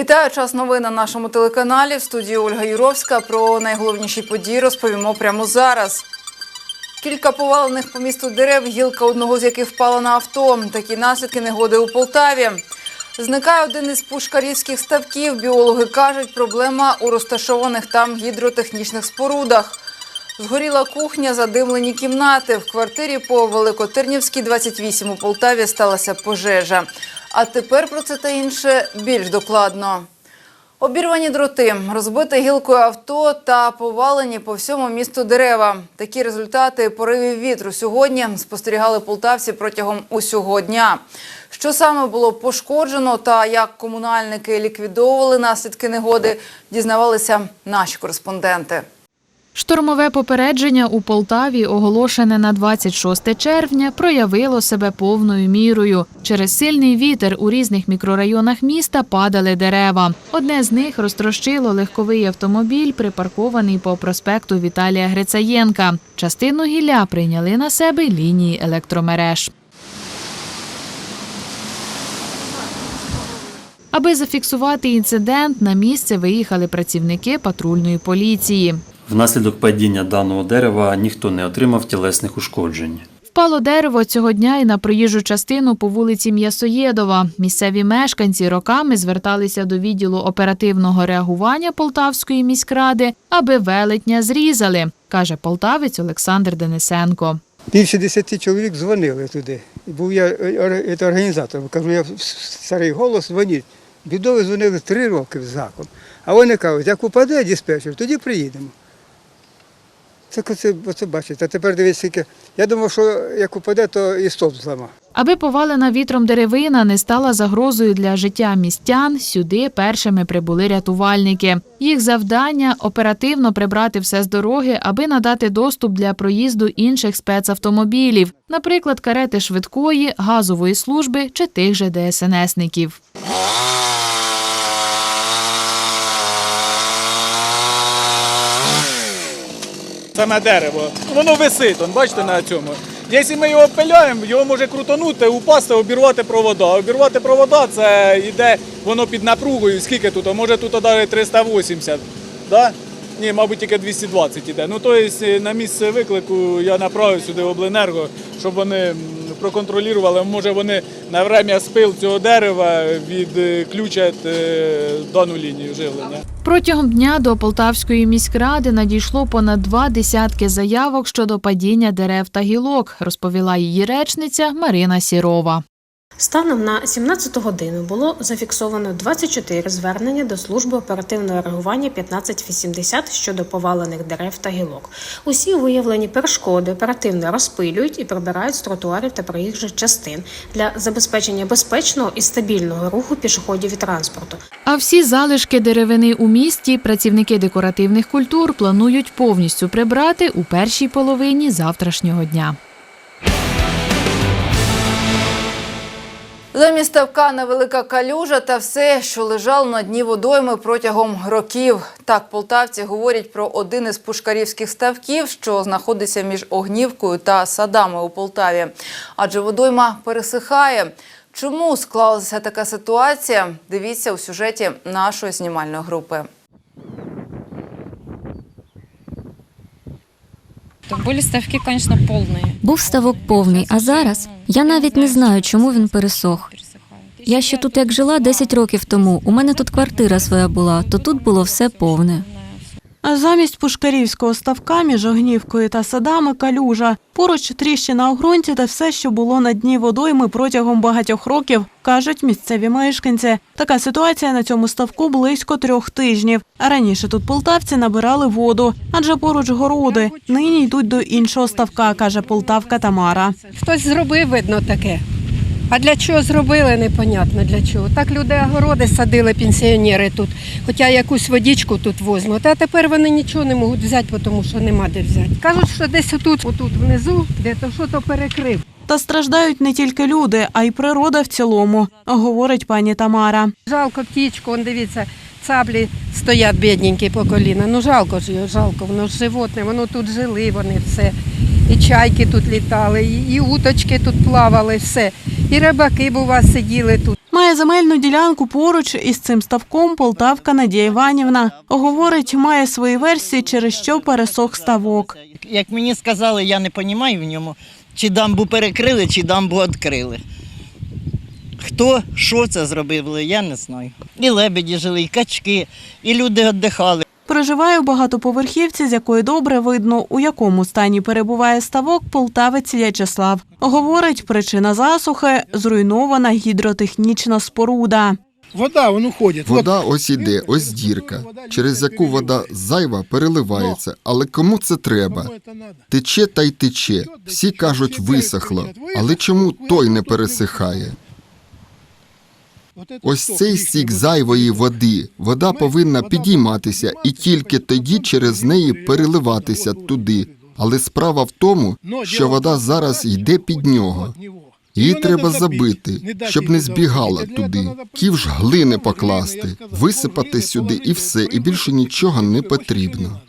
Вітаю час новин на нашому телеканалі. В студії Ольга Юровська. Про найголовніші події розповімо прямо зараз. Кілька повалених по місту дерев, гілка одного з яких впала на авто. Такі наслідки негоди у Полтаві. Зникає один із пушкарівських ставків. Біологи кажуть, проблема у розташованих там гідротехнічних спорудах. Згоріла кухня, задимлені кімнати. В квартирі по Великотернівській, 28 у Полтаві сталася пожежа. А тепер про це та інше більш докладно. Обірвані дроти, розбите гілкою авто та повалені по всьому місту дерева. Такі результати поривів вітру сьогодні спостерігали полтавці протягом усього дня. Що саме було пошкоджено та як комунальники ліквідовували наслідки негоди, дізнавалися наші кореспонденти. Штормове попередження у Полтаві, оголошене на 26 червня, проявило себе повною мірою. Через сильний вітер у різних мікрорайонах міста падали дерева. Одне з них розтрощило легковий автомобіль, припаркований по проспекту Віталія Грицаєнка. Частину гілля прийняли на себе лінії електромереж. Аби зафіксувати інцидент, на місце виїхали працівники патрульної поліції. Внаслідок падіння даного дерева ніхто не отримав тілесних ушкоджень. Впало дерево цього дня і на проїжджу частину по вулиці М'ясоєдова. Місцеві мешканці роками зверталися до відділу оперативного реагування Полтавської міськради, аби велетня зрізали, каже полтавець Олександр Денисенко. Більше десяти чоловік дзвонили туди. Був я е, це організатором. Кажу, я старий голос дзвоніть. Бідові дзвонили три роки в закон. А вони кажуть, як упаде диспетчер, тоді приїдемо. Так оце, оце бачите. А тепер дивіться, скільки. Я думав, що як упаде, то і стовп зламав. Аби повалена вітром деревина не стала загрозою для життя містян, сюди першими прибули рятувальники. Їх завдання оперативно прибрати все з дороги, аби надати доступ для проїзду інших спецавтомобілів, наприклад, карети швидкої, газової служби чи тих же ДСНСників. Саме дерево. Воно висить, он, бачите, на цьому. Якщо ми його пиляємо, його може крутонути, упасти, обірвати провода. Обірвати провода це йде воно під напругою. Скільки тут? А Може тут навіть 380. Да? Ні, мабуть, тільки 220 іде. Ну, тобто на місце виклику я направив сюди обленерго, щоб вони проконтролювали. Може вони на время спил цього дерева відключать е, дану лінію живлення. Протягом дня до Полтавської міськради надійшло понад два десятки заявок щодо падіння дерев та гілок, розповіла її речниця Марина Сірова. Станом на 17 годину було зафіксовано 24 звернення до служби оперативного реагування 1580 щодо повалених дерев та гілок. Усі виявлені перешкоди оперативно розпилюють і прибирають з тротуарів та проїжджих частин для забезпечення безпечного і стабільного руху пішоходів і транспорту. А всі залишки деревини у місті працівники декоративних культур планують повністю прибрати у першій половині завтрашнього дня. Замість ставка невелика калюжа та все, що лежало на дні водойми протягом років. Так полтавці говорять про один із пушкарівських ставків, що знаходиться між Огнівкою та садами у Полтаві. Адже водойма пересихає. Чому склалася така ситуація? Дивіться у сюжеті нашої знімальної групи. То були ставки, звісно, повні. Був ставок повний, а зараз я навіть не знаю, чому він пересох. Я ще тут як жила 10 років тому. У мене тут квартира своя була, то тут було все повне. Замість пушкарівського ставка між Огнівкою та садами калюжа. Поруч тріщина у ґрунті та все, що було на дні водойми протягом багатьох років, кажуть місцеві мешканці. Така ситуація на цьому ставку близько трьох тижнів. Раніше тут полтавці набирали воду, адже поруч городи. Нині йдуть до іншого ставка, каже полтавка Тамара. Хтось зробив, видно, таке. А для чого зробили, непонятно для чого. Так люди огороди садили, пенсіонери тут. Хоча якусь водичку тут возьмуть. А тепер вони нічого не можуть взяти, тому що нема де взяти. Кажуть, що десь отут, отут внизу, де то що то перекрив. Та страждають не тільки люди, а й природа в цілому, говорить пані Тамара. Жалко птічку, он дивіться, цаблі стоять бідненькі по коліна. Ну жалко ж його, жалко, воно ж животне, воно тут жили, вони все. І чайки тут літали, і, і уточки тут плавали, все. І рибаки, бува, сиділи тут. Має земельну ділянку поруч із цим ставком Полтавка Надія Іванівна. Говорить, має свої версії, через що пересох ставок. Як мені сказали, я не розумію в ньому, чи дамбу перекрили, чи дамбу відкрили. Хто що це зробив, я не знаю. І лебеді жили, і качки, і люди віддихали. Проживає в багатоповерхівці, з якої добре видно, у якому стані перебуває ставок полтавець В'ячеслав. Говорить, причина засухи зруйнована гідротехнічна споруда. Вода, воно ходить. Вода ось іде, ось дірка, через яку вода зайва переливається. Але кому це треба? Тече та й тече. Всі кажуть, висохло. Але чому той не пересихає? Ось цей стік зайвої води. Вода повинна підійматися і тільки тоді через неї переливатися туди. Але справа в тому, що вода зараз йде під нього. Її треба забити, щоб не збігала туди. Ківш глини покласти, висипати сюди і все, і більше нічого не потрібно.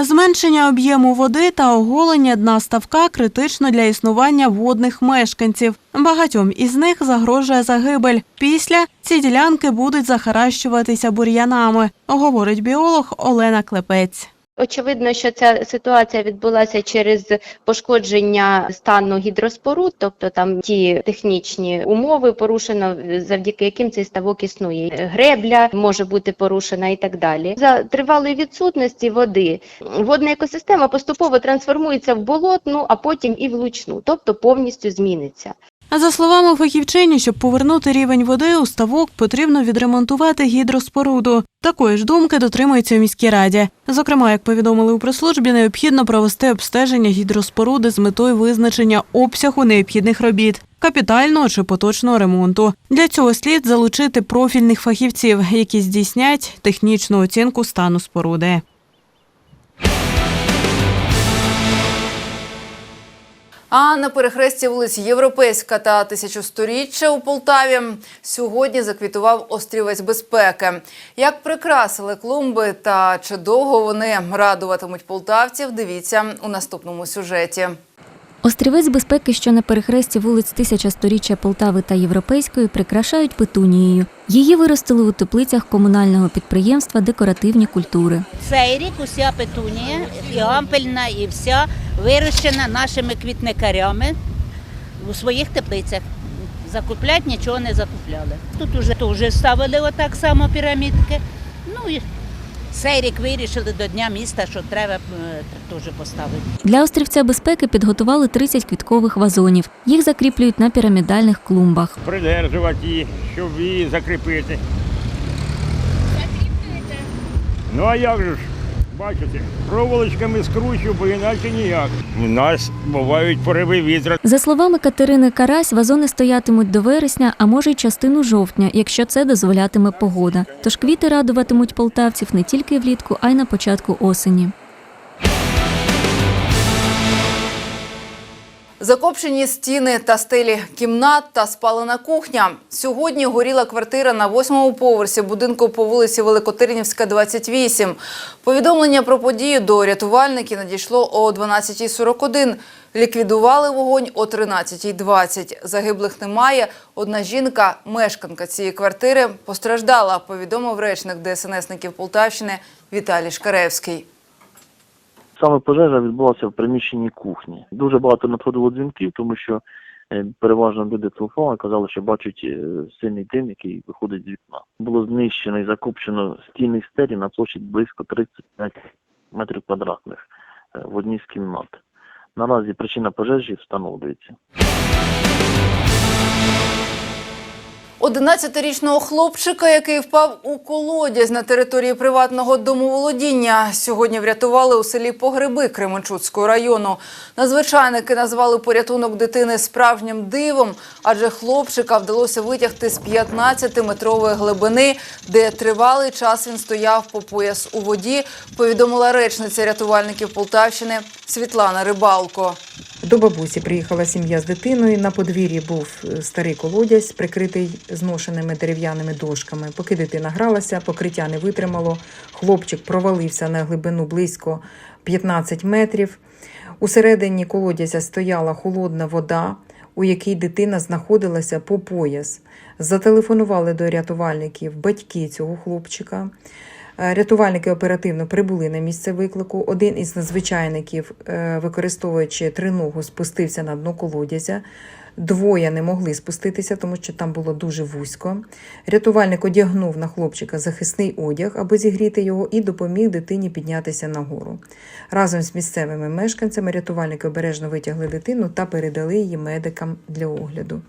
Зменшення об'єму води та оголення дна ставка критично для існування водних мешканців. Багатьом із них загрожує загибель. Після ці ділянки будуть захаращуватися бур'янами, говорить біолог Олена Клепець. Очевидно, що ця ситуація відбулася через пошкодження стану гідроспоруд, тобто там ті технічні умови порушено, завдяки яким цей ставок існує. Гребля може бути порушена і так далі. За тривалої відсутності води водна екосистема поступово трансформується в болотну, а потім і в лучну, тобто повністю зміниться. А За словами фахівчині, щоб повернути рівень води у ставок, потрібно відремонтувати гідроспоруду. Такої ж думки дотримуються в міській раді. Зокрема, як повідомили у прес-службі, необхідно провести обстеження гідроспоруди з метою визначення обсягу необхідних робіт. Капітального чи поточного ремонту для цього слід залучити профільних фахівців, які здійснять технічну оцінку стану споруди. А на перехресті вулиць Європейська та Тисячосторіччя у Полтаві сьогодні заквітував острівець безпеки. Як прикрасили клумби та чи довго вони радуватимуть полтавців, дивіться у наступному сюжеті. Острівець безпеки, що на перехресті вулиць Тисячасторіччя Полтави та Європейської, прикрашають петунією. Її виростили у теплицях комунального підприємства Декоративні культури. Цей рік уся петунія, і ампельна, і вся вирощена нашими квітникарями у своїх теплицях. Закуплять нічого не закупляли. Тут уже теж ставили отак само пірамідки. Ну і цей рік вирішили до Дня міста, що треба е, теж поставити. Для острівця безпеки підготували 30 квіткових вазонів. Їх закріплюють на пірамідальних клумбах. Придержувати її, щоб її закріпити. Закріплюєте? Ну а як же ж? Бачите, проволочками скручу, бо інакше ніяк. У нас бувають пориви вітра. За словами Катерини Карась, вазони стоятимуть до вересня, а може й частину жовтня, якщо це дозволятиме погода. Тож квіти радуватимуть полтавців не тільки влітку, а й на початку осені. Закопчені стіни та стелі кімнат та спалена кухня. Сьогодні горіла квартира на восьмому поверсі будинку по вулиці Великотернівська, 28. Повідомлення про подію до рятувальників надійшло о 12.41. Ліквідували вогонь о 13.20. Загиблих немає. Одна жінка, мешканка цієї квартири, постраждала, повідомив речник ДСНСників Полтавщини Віталій Шкаревський. Саме пожежа відбулася в приміщенні кухні. Дуже багато надходило дзвінків, тому що е, переважно люди телефонували, казали, що бачать е, сильний дим, який виходить з вікна. Було знищено і закопчено стіни стелі на площі близько 35 метрів квадратних е, в одній з кімнат. Наразі причина пожежі встановлюється. 11-річного хлопчика, який впав у колодязь на території приватного домоволодіння, сьогодні врятували у селі Погреби Кременчуцького району. Надзвичайники назвали порятунок дитини справжнім дивом, адже хлопчика вдалося витягти з 15-метрової глибини, де тривалий час він стояв по пояс у воді, повідомила речниця рятувальників Полтавщини Світлана Рибалко. До бабусі приїхала сім'я з дитиною. На подвір'ї був е, старий колодязь, прикритий зношеними дерев'яними дошками. Поки дитина гралася, покриття не витримало. Хлопчик провалився на глибину близько 15 метрів. Усередині колодязя стояла холодна вода. у якій дитина знаходилася по пояс. Зателефонували до рятувальників батьки цього хлопчика. Е, Рятувальники оперативно прибули на місце виклику. Один із надзвичайників, е, використовуючи триногу, спустився на дно колодязя. Двоє не могли спуститися, тому що там було дуже вузько. Рятувальник одягнув на хлопчика захисний одяг, аби зігріти його, і допоміг дитині піднятися нагору. Разом з місцевими мешканцями рятувальники обережно витягли дитину та передали її медикам для огляду.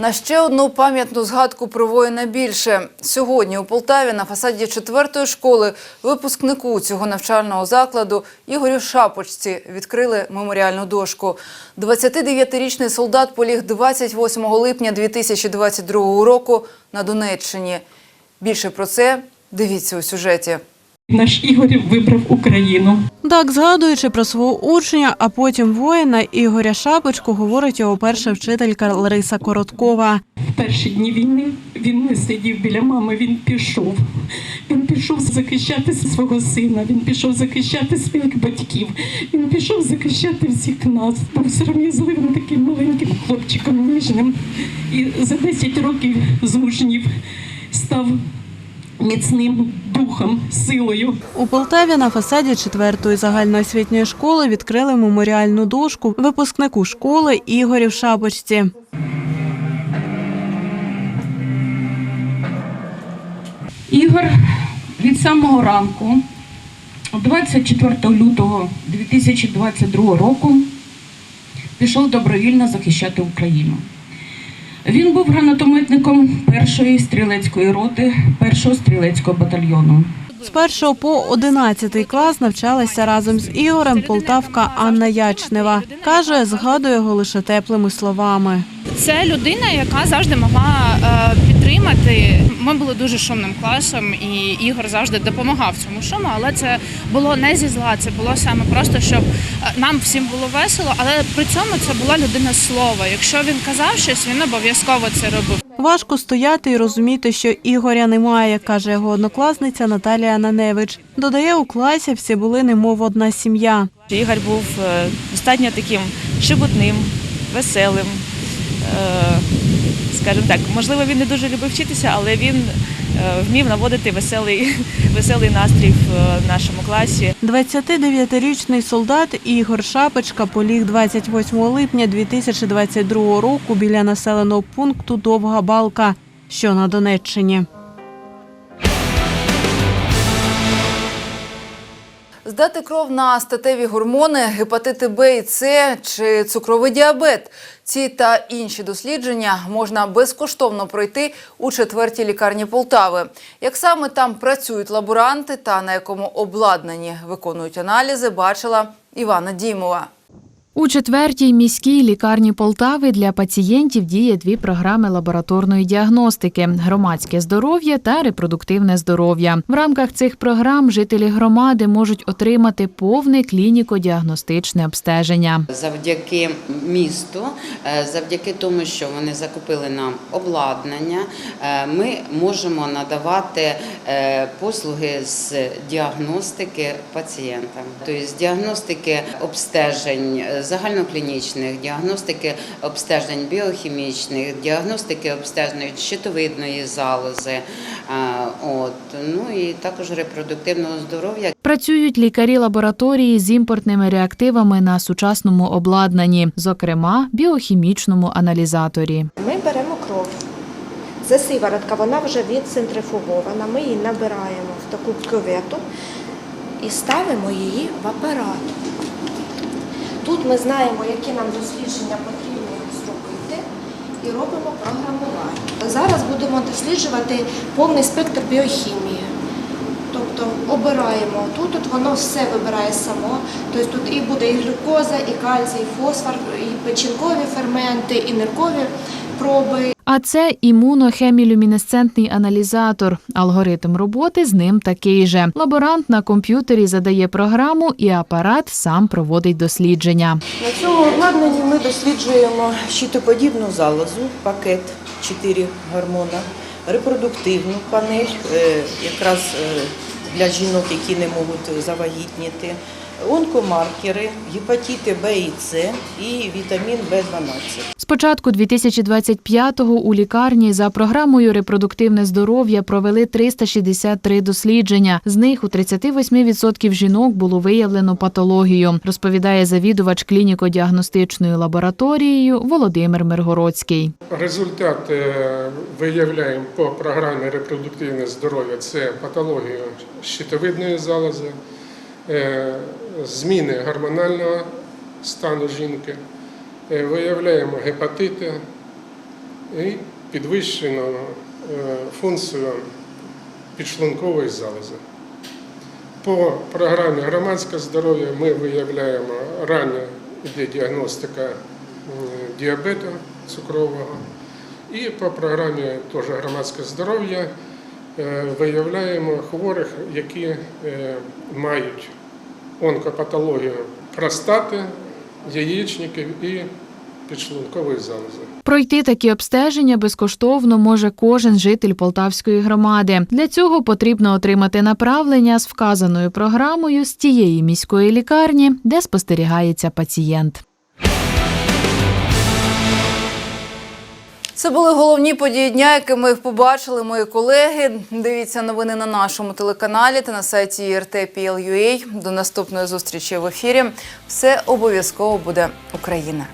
На ще одну пам'ятну згадку про воїна більше. Сьогодні у Полтаві на фасаді четвертої школи випускнику цього навчального закладу Ігорю Шапочці відкрили меморіальну дошку. 29-річний солдат поліг 28 липня 2022 року на Донеччині. Більше про це дивіться у сюжеті. Наш Ігор вибрав Україну. Так, згадуючи про свого учня, а потім воїна Ігоря Шапочку, говорить його перша вчителька Лариса Короткова. В перші дні війни він не сидів біля мами, він пішов. Він пішов захищати свого сина, він пішов захищати своїх батьків, він пішов захищати всіх нас. Був сором'язливим таким маленьким хлопчиком ніжним. І за 10 років з учнів став міцним духом, силою. У Полтаві на фасаді четвертої загальноосвітньої школи відкрили меморіальну дошку випускнику школи Ігорю Шапочці. Ігор від самого ранку, 24 лютого 2022 року, пішов добровільно захищати Україну. Він був гранатометником першої стрілецької роти, першого стрілецького батальйону. З 1 по 11 клас навчалася разом з Ігорем полтавка Анна Ячнева. Каже, згадує його лише теплими словами. Це людина, яка завжди могла е, підтримати. Ми були дуже шумним класом, і Ігор завжди допомагав цьому шуму, але це було не зі зла, це було саме просто, щоб е, нам всім було весело, але при цьому це була людина слова. Якщо він казав щось, він обов'язково це робив. Важко стояти і розуміти, що Ігоря немає, каже його однокласниця Наталія Наневич. Додає, у класі всі були немов одна сім'я. Ігор був е, достатньо таким шебутним, веселим. Скажімо так, можливо, він не дуже любив вчитися, але він е, вмів наводити веселий, веселий настрій в е, нашому класі. 29-річний солдат Ігор Шапочка поліг 28 липня 2022 року біля населеного пункту Довга Балка, що на Донеччині. Здати кров на статеві гормони, гепатити Б і С чи цукровий діабет. Ці та інші дослідження можна безкоштовно пройти у четвертій лікарні Полтави. Як саме там працюють лаборанти та на якому обладнанні виконують аналізи, бачила Івана Дімова. У четвертій міській лікарні Полтави для пацієнтів діє дві програми лабораторної діагностики: громадське здоров'я та репродуктивне здоров'я. В рамках цих програм жителі громади можуть отримати повне клініко-діагностичне обстеження. Завдяки місту, е, завдяки тому, що вони закупили нам обладнання, е, ми можемо надавати е, послуги з діагностики пацієнтам, тобто з діагностики обстежень загальноклінічних, діагностики обстежень біохімічних, діагностики обстежень щитовидної залози, е, от, ну і також репродуктивного здоров'я. Працюють лікарі лабораторії з імпортними реактивами на сучасному обладнанні, зокрема біохімічному аналізаторі. Ми беремо кров. Це сиворотка, вона вже відцентрифугована. Ми її набираємо в таку кювету і ставимо її в апарат. Тут ми знаємо, які нам дослідження потрібно зробити, і робимо програмування. Зараз будемо досліджувати повний спектр біохімії. Тобто обираємо тут, от воно все вибирає само. Тобто тут і буде і глюкоза, і кальцій, і фосфор, і печінкові ферменти, і ниркові проби. А це імунохемілюмінесцентний аналізатор. Алгоритм роботи з ним такий же. Лаборант на комп'ютері задає програму, і апарат сам проводить дослідження. На цьому обладнанні ми досліджуємо щитоподібну залозу, пакет 4 гормона, репродуктивну панель, е, якраз е, для жінок, які не можуть завагітніти, онкомаркери, гепатити Б і С і вітамін В12. З початку 2025-го у лікарні за програмою репродуктивне здоров'я провели 363 дослідження. З них у 38% жінок було виявлено патологію, розповідає завідувач клініко-діагностичною лабораторією Володимир Миргородський. Результат е, виявляємо по програмі репродуктивне здоров'я це патологію щитовидної залози, зміни гормонального стану жінки, е, виявляємо гепатити і підвищену е, функцію підшлункової залози. По програмі громадське здоров'я ми виявляємо рання йде діагностика діабету цукрового. І по програмі теж громадське здоров'я е, виявляємо хворих, які е, мають онкопатологію простати, яєчників і підшлункової залози. Пройти такі обстеження безкоштовно може кожен житель Полтавської громади. Для цього потрібно отримати направлення з вказаною програмою з тієї міської лікарні, де спостерігається пацієнт. Це були головні події дня, які ми побачили, мої колеги. Дивіться новини на нашому телеканалі та на сайті RTPL.ua. До наступної зустрічі в ефірі. Все обов'язково буде Україна.